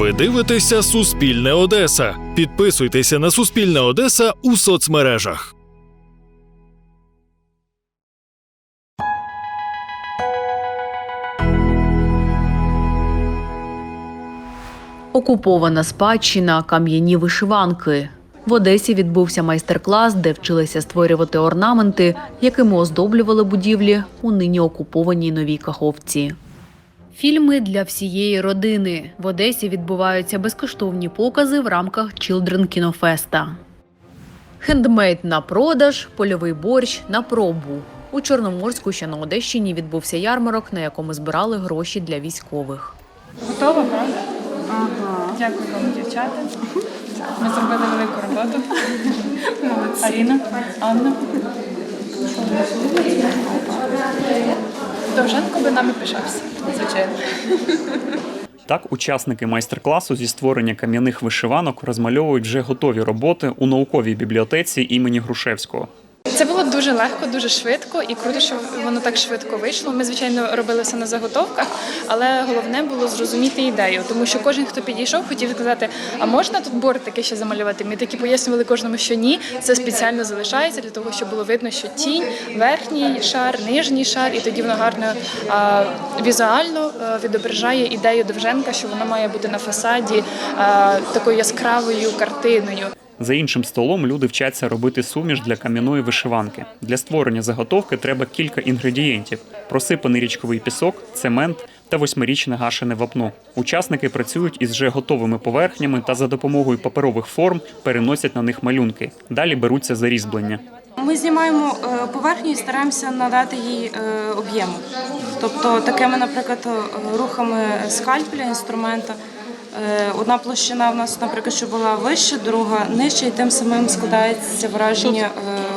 Ви дивитеся Суспільне Одеса. Підписуйтеся на Суспільне Одеса у соцмережах. Окупована спадщина, кам'яні вишиванки. В Одесі відбувся майстер-клас, де вчилися створювати орнаменти, якими оздоблювали будівлі у нині окупованій новій Каховці. Фільми для всієї родини. В Одесі відбуваються безкоштовні покази в рамках Children Кінофеста. Хендмейд на продаж, польовий борщ на пробу. У Чорноморську, що на Одещині, відбувся ярмарок, на якому збирали гроші для військових. Готова, правда? Ага. Дякую вам, дівчата. Ми зробили велику роботу. Молодці. Анна. Довженко би нами пишався, звичайно. Так, учасники майстер-класу зі створення кам'яних вишиванок розмальовують вже готові роботи у науковій бібліотеці імені Грушевського. Це було дуже легко, дуже швидко і круто, що воно так швидко вийшло. Ми, звичайно, робили все на заготовках, але головне було зрозуміти ідею, тому що кожен, хто підійшов, хотів сказати, а можна тут бортики ще замалювати? Ми такі пояснювали кожному, що ні, це спеціально залишається для того, щоб було видно, що тінь, верхній шар, нижній шар, і тоді воно гарно а, візуально а, відображає ідею Довженка, що воно має бути на фасаді а, такою яскравою картиною. За іншим столом люди вчаться робити суміш для кам'яної вишиванки. Для створення заготовки треба кілька інгредієнтів: просипаний річковий пісок, цемент та восьмирічне гашене вапно. Учасники працюють із вже готовими поверхнями та за допомогою паперових форм переносять на них малюнки. Далі беруться за різьблення. Ми знімаємо е, поверхню і стараємося надати їй е, об'єму. Тобто такими, наприклад, е, рухами скальпеля інструмента. Е, Одна площина в нас, наприклад, що була вища, друга нижча, і тим самим складається враження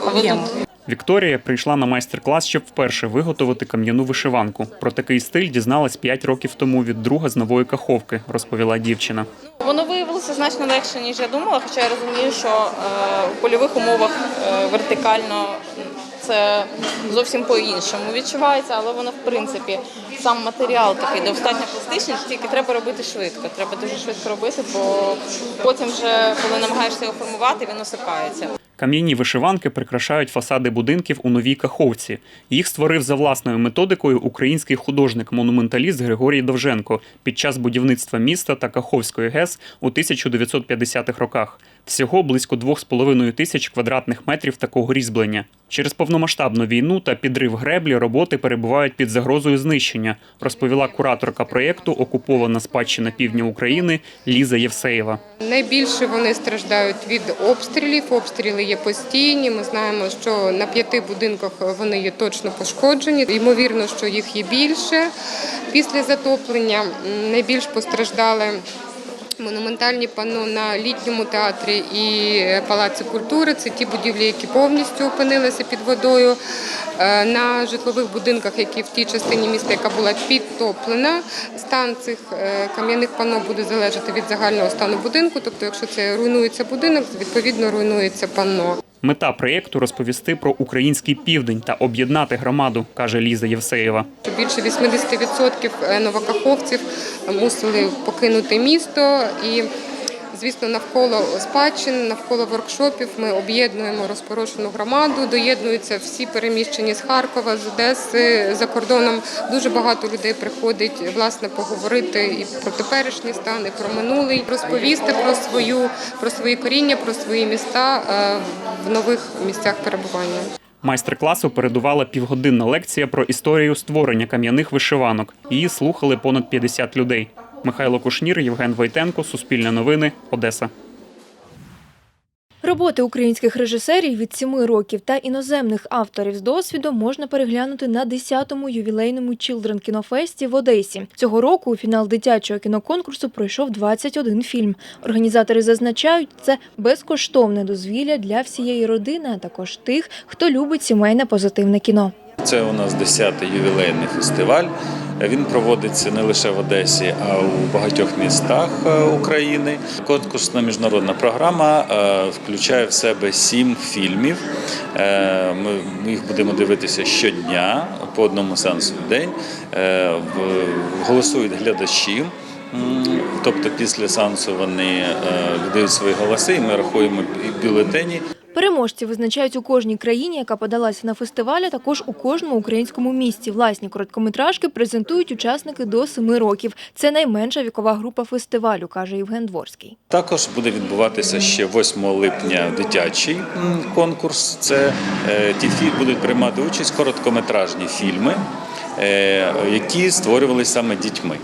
е, об'єму. Вікторія прийшла на майстер-клас, щоб вперше виготовити кам'яну вишиванку. Про такий стиль дізналась 5 років тому від друга з нової каховки, розповіла дівчина. Воно виявилося значно легше, ніж я думала, хоча я розумію, що е, в польових умовах вертикально це зовсім по-іншому відчувається, але воно, в принципі, сам матеріал такий достатньо пластичний, тільки треба робити швидко. Треба дуже швидко робити, бо потім вже, коли намагаєшся його формувати, він осипається. Кам'яні вишиванки прикрашають фасади будинків у новій каховці. Їх створив за власною методикою український художник-монументаліст Григорій Довженко під час будівництва міста та Каховської ГЕС у 1950-х роках. Всього близько 2,5 тисяч квадратних метрів такого різьблення. Через повномасштабну війну та підрив греблі роботи перебувають під загрозою знищення, розповіла кураторка проєкту Окупована спадщина півдня України Ліза Євсеєва. Найбільше вони страждають від обстрілів. Обстріли є постійні. Ми знаємо, що на п'яти будинках вони є точно пошкоджені. Ймовірно, що їх є більше після затоплення. Найбільш постраждали. Монументальні панно на літньому театрі і палаці культури це ті будівлі, які повністю опинилися під водою. Е, На житлових будинках, які в тій частині міста, яка була підтоплена, стан цих е, кам'яних панно буде залежати від загального стану будинку. Тобто, якщо це руйнується будинок, відповідно руйнується панно. Мета проєкту розповісти про український південь та об'єднати громаду, каже Ліза Євсеєва. Більше 80% новокаховців мусили покинути місто і. Звісно, навколо спадщин, навколо воркшопів ми об'єднуємо розпорошену громаду, доєднуються всі переміщені з Харкова, з Одеси, за кордоном. Дуже багато людей приходить власне поговорити і про теперішній стан, і про минулий, розповісти про свою, про свої коріння, про свої міста е, в нових місцях перебування. Майстер-класу передувала півгодинна лекція про історію створення кам'яних вишиванок. Її слухали понад 50 людей. Михайло Кушнір, Євген Войтенко, Суспільне новини, Одеса. Роботи українських режисерів від 7 років та іноземних авторів з досвідом можна переглянути на 10-му ювілейному Children кінофесті в Одесі. Цього року у фінал дитячого кіноконкурсу пройшов 21 фільм. Організатори зазначають, це безкоштовне дозвілля для всієї родини, а також тих, хто любить сімейне позитивне кіно. Це у нас 10-й ювілейний фестиваль. Він проводиться не лише в Одесі, а у багатьох містах е, України. Конкурсна міжнародна програма е, включає в себе сім фільмів. Е, Ми їх будемо дивитися щодня по одному сеансу в день. Голосують глядачі. Тобто після сеансу вони віддають свої голоси, і ми рахуємо бюлетені. Переможці визначають у кожній країні, яка подалася на фестиваль, також у кожному українському місті. Власні короткометражки презентують учасники до семи років. Це найменша вікова група фестивалю, каже Євген Дворський. Також буде відбуватися ще 8 липня дитячий конкурс. Це е, ті фі будуть приймати участь короткометражні фільми, е, які створювалися саме дітьми.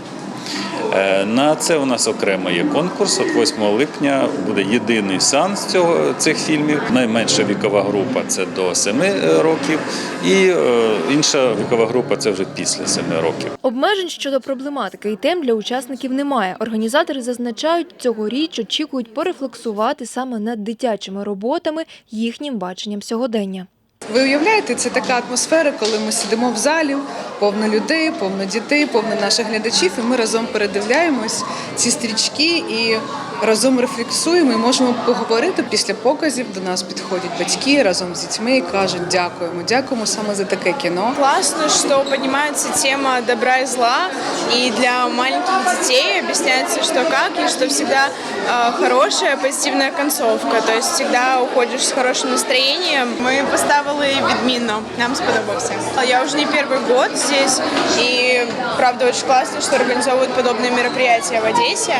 Е, На це у нас окремо є конкурс. От 8 липня буде єдиний сеанс цього цих фільмів. Найменша вікова група це до 7 років, і е, інша вікова група це вже після 7 років. Обмежень щодо проблематики і тем для учасників немає. Організатори зазначають, цьогоріч очікують порефлексувати саме над дитячими роботами, їхнім баченням сьогодення. Ви уявляєте, це така атмосфера, коли ми сидимо в залі, повно людей, повно дітей, повно наших глядачів, і ми разом передивляємось ці стрічки і разом рефлексуємо і можемо поговорити. Після показів до нас підходять батьки разом з дітьми і кажуть дякуємо, дякуємо саме за таке кіно. Классно, что поднимается тема добра и зла, и для маленьких детей объясняется, что как, и что всегда э, хорошая, позитивная концовка. То есть всегда уходишь с хорошим настроением. Мы поставили відмінно, нам сподобався. Я уже не первый год здесь, и правда очень классно, что организовывают подобные мероприятия в Одессе.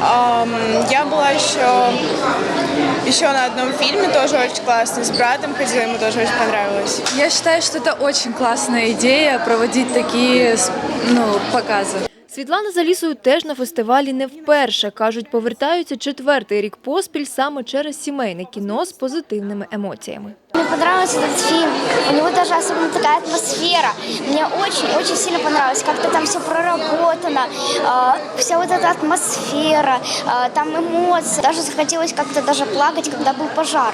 Ам, Я была еще еще на одном фильме, тоже очень классно, с братом ходила, ему тоже очень понравилось. Я считаю, что это очень классная идея проводить такие ну, показы. Світлана за лісою теж на фестивалі не вперше. Кажуть, повертаються четвертий рік поспіль саме через сімейне кіно з позитивними емоціями. Мне понравился этот фильм. У него даже особенно такая атмосфера. Мне очень-очень сильно понравилось, как-то там все проработано, э, вся вот эта атмосфера, э, там эмоции. Даже захотелось как-то даже плакать, когда был пожар.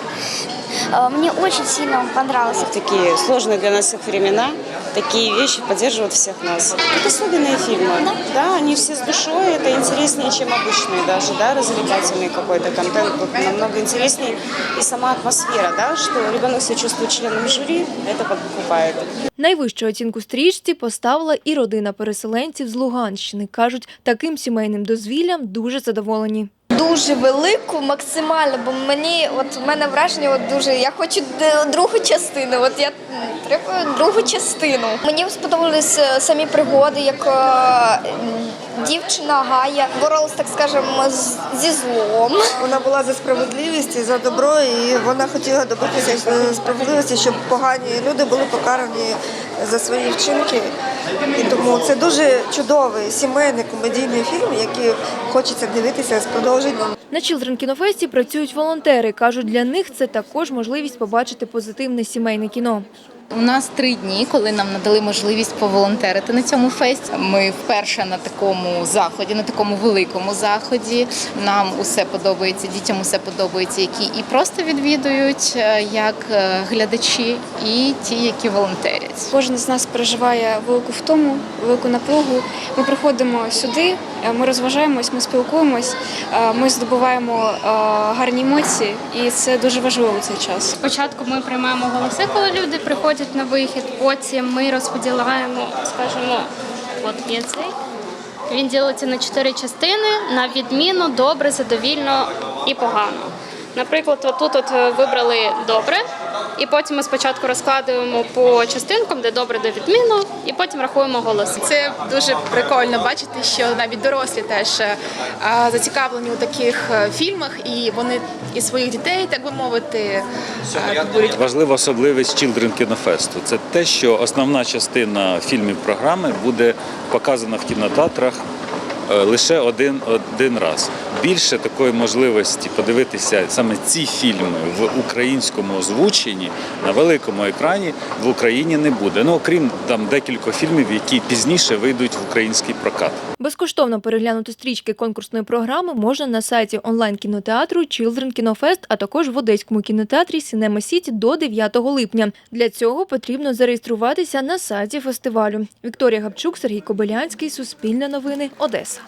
Э, мне очень сильно он понравился. такие сложные для нас времена, такие вещи поддерживают всех нас. Это особенные фильмы, да, они все с душой, это интереснее, чем обычные даже, да, развлекательный какой-то контент, тут намного интереснее. И сама атмосфера, да, что ребенок себя чувствует членом жюри, это покупает. Найвищу оцінку стрічці поставила і родина переселенців з Луганщини. Кажуть, таким сімейним дозвіллям дуже задоволені. Дуже велику, максимально, бо мені, от в мене враження, от дуже я хочу другу частину. От я треба другу частину. Мені сподобались е, самі пригоди, як е, дівчина Гая боролась, так скажемо, зі злом. Вона була за справедливість і за добро, і вона хотіла добитися справедливості, щоб погані люди були покарані за свої вчинки. І тому це дуже чудовий сімейний комедійний фільм, який хочеться дивитися з продовженням. На Children кінофесті працюють волонтери. Кажуть, для них це також можливість побачити позитивне сімейне кіно. У нас три дні, коли нам надали можливість поволонтерити на цьому фесті. Ми вперше на такому заході, на такому великому заході. Нам усе подобається, дітям усе подобається, які і просто відвідують е, як е, глядачі, і ті, які волонтерять. Кожен з нас переживає велику втому, велику напругу. Ми приходимо сюди, ми розважаємось, ми спілкуємось, е, ми здобуваємо е, гарні емоції, і це дуже важливо в цей час. Спочатку ми приймаємо голоси, коли люди приходять на вихід. Потім ми розподіляємо, скажімо, от є цей. Він ділиться на чотири частини на відміну, добре, задовільно і погано. Наприклад, отут от е, вибрали добре, і потім ми спочатку розкладуємо по частинкам, де добре, де відміну, і потім рахуємо голоси. Це дуже прикольно бачити, що навіть дорослі теж е, зацікавлені у таких е, фільмах, і вони і своїх дітей, так би мовити, е, підбурюють. Важлива особливість Children кінофесту це те, що основна частина фільмів програми буде показана в кінотеатрах лише один, один раз. Більше такої можливості подивитися саме ці фільми в українському озвученні на великому екрані в Україні не буде. Ну окрім там декількох фільмів, які пізніше вийдуть в український прокат. Безкоштовно переглянути стрічки конкурсної програми можна на сайті онлайн-кінотеатру Children Кінофест, а також в Одеському кінотеатрі Сінема Сіті до 9 липня. Для цього потрібно зареєструватися на сайті фестивалю. Вікторія Гапчук, Сергій Кобилянський, Суспільне новини, Одеса.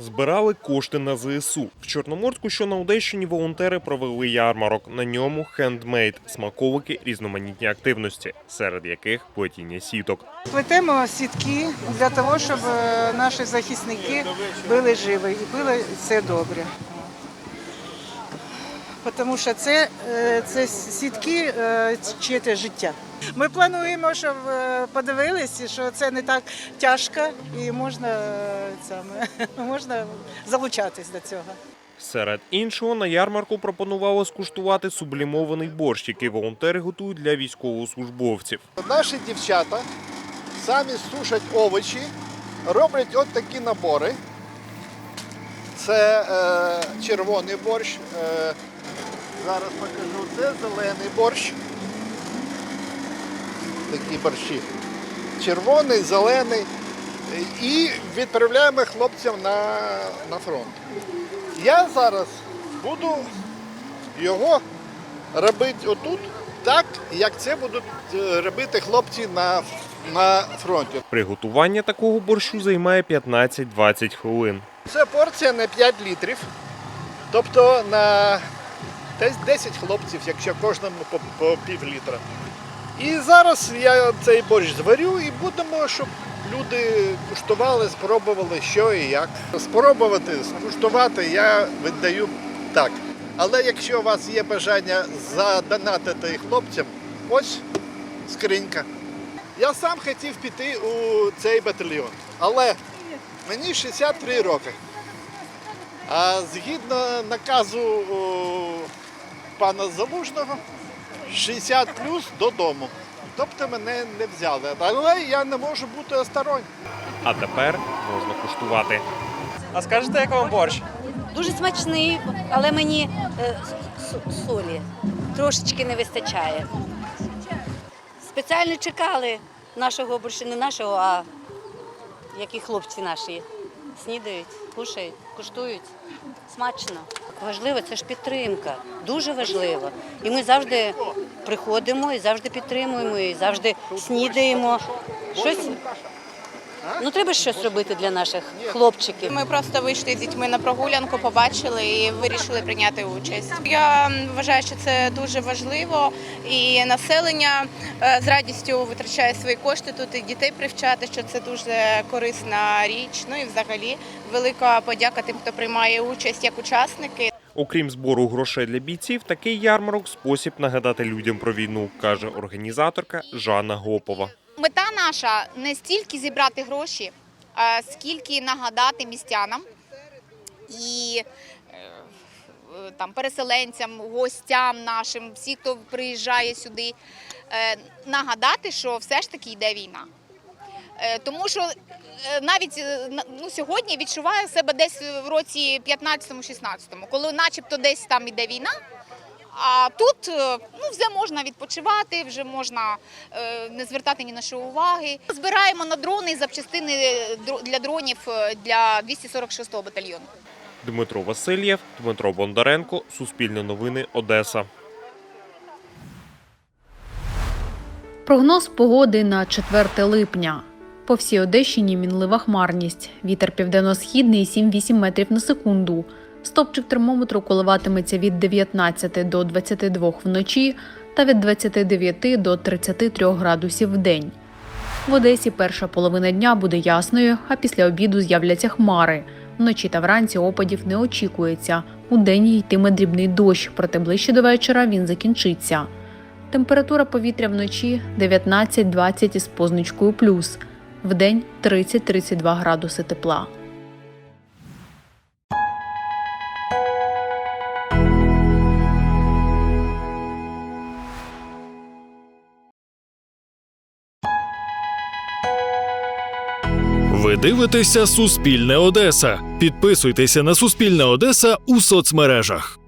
Збирали кошти на ЗСУ. В Чорноморську, що на Одещині, волонтери провели ярмарок. На ньому хендмейд, смаковики, різноманітні активності, серед яких плетіння сіток. Плетемо сітки для того, щоб е, наші захисники були живі і було все добре. Тому що це, е, це сітки е, чиє життя. Ми плануємо, щоб е, подивилися, що це не так тяжко і можна, саме, можна залучатись до цього. Серед іншого на ярмарку пропонували скуштувати сублімований борщ, який волонтери готують для військовослужбовців. Наші дівчата самі сушать овочі, роблять от такі набори. Це е, червоний борщ. Е, зараз покажу. Це зелений борщ. Такі борщі. Червоний, зелений. І відправляємо хлопцям на, на фронт. Я зараз буду його робити отут, так, як це будуть е, робити хлопці на, на фронті. Приготування такого борщу займає 15-20 хвилин. Це порція на 5 літрів, тобто на десь 10 хлопців, якщо кожному по, по пів літра. І зараз я цей борщ зварю і будемо, щоб люди куштували, спробували, що і як. Спробувати, скуштувати я віддаю так. Але якщо у вас є бажання задонатити хлопцям, ось скринька. Я сам хотів піти у цей батальйон, але мені 63 роки. А згідно наказу о, пана Залужного, 60 плюс додому. Тобто мене не взяли. Але я не можу бути осторонь. А тепер можна куштувати. А скажете, як вам борщ? Дуже смачний, але мені е, с- солі трошечки не вистачає. Спеціально чекали нашого борщу, не нашого, а які хлопці наші снідають, кушають, куштують. Смачно. Важливо, це ж підтримка. Дуже важливо. І ми завжди приходимо і завжди підтримуємо, і завжди снідаємо. Щось. Ну, треба щось робити для наших хлопчиків. Ми просто вийшли з дітьми на прогулянку, побачили і вирішили прийняти участь. Я вважаю, що це дуже важливо, і населення е, з радістю витрачає свої кошти тут і дітей привчати, що це дуже корисна річ. Ну і взагалі велика подяка тим, хто приймає участь як учасники. Окрім збору грошей для бійців, такий ярмарок спосіб нагадати людям про війну, каже організаторка Жанна Гопова. Мета наша не стільки зібрати гроші, скільки нагадати містянам і е, там переселенцям, гостям нашим, всі, хто приїжджає сюди, е, нагадати, що все ж таки йде війна. Е, Тому що е, навіть е, на- ну, сьогодні відчуваю себе десь в році 15-16, коли начебто десь там іде війна. А тут ну, вже можна відпочивати, вже можна е, не звертати ні на що уваги. Збираємо на дрони і запчастини дро- для дронів для 246-го батальйону. Дмитро Васильєв, Дмитро Бондаренко, Суспільне новини, Одеса. Прогноз погоди на 4 липня. По всій Одещині мінлива хмарність. Вітер південно-східний 7-8 метрів на секунду. Стопчик термометру коливатиметься від 19 до 22 вночі та від 29 до 33 градусів в день. В Одесі перша половина дня буде ясною, а після обіду з'являться хмари. Вночі та вранці опадів не очікується. У день йтиме дрібний дощ, проте ближче до вечора він закінчиться. Температура повітря вночі 19-20 із позначкою плюс, вдень 30-32 градуси тепла. Ви дивитеся Суспільне Одеса. Підписуйтеся на Суспільне Одеса у соцмережах.